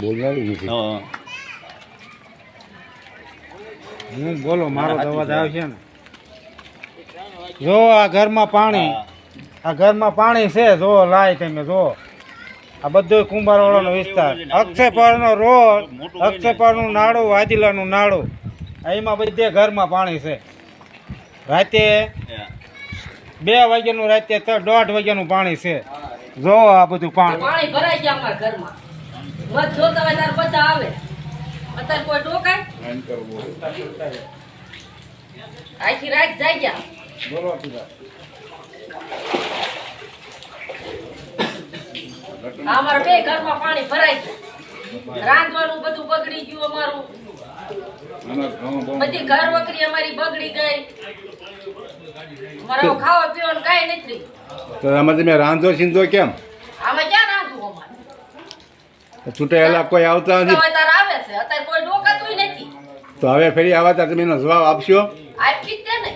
નથી હું. બોલો મારો અવાજ આવશે ને? જો આ ઘરમાં પાણી આ ઘરમાં પાણી છે જો લાય તમે જો. આ બધો કુંભારવાળાનો વિસ્તાર. અક્ષયપાળનો રોડ અક્ષયપાળનું નાડું વાદીલાનું નાડું એમાં બધે ઘરમાં પાણી છે. રાતે બે વાગ્યાનું રાતે તો દોઢ વાગ્યાનું પાણી છે. જો આ બધું પાણી. પાણી ભરાઈ ગયા ઘરમાં. મત જોતા હોય ત્યારે બધા આવે. અત્યારે કોઈ ટોકાય આખી રાત જાય ગયા. આ અમારા બે ઘરમાં પાણી ભરાઈ ગયા. રાંધવાનું બધું બગડી ગયું અમારું. બધી ઘર વકરી અમારી બગડી ગઈ. અમારે ખાવા પીવાનું કાંઈ નથી. તો તમે રાંધો છીંધો કેમ? ચૂંટાયેલા કોઈ આવતા નથી. તો હવે ફરી આવા એનો જવાબ આપશો? આપી જ ને.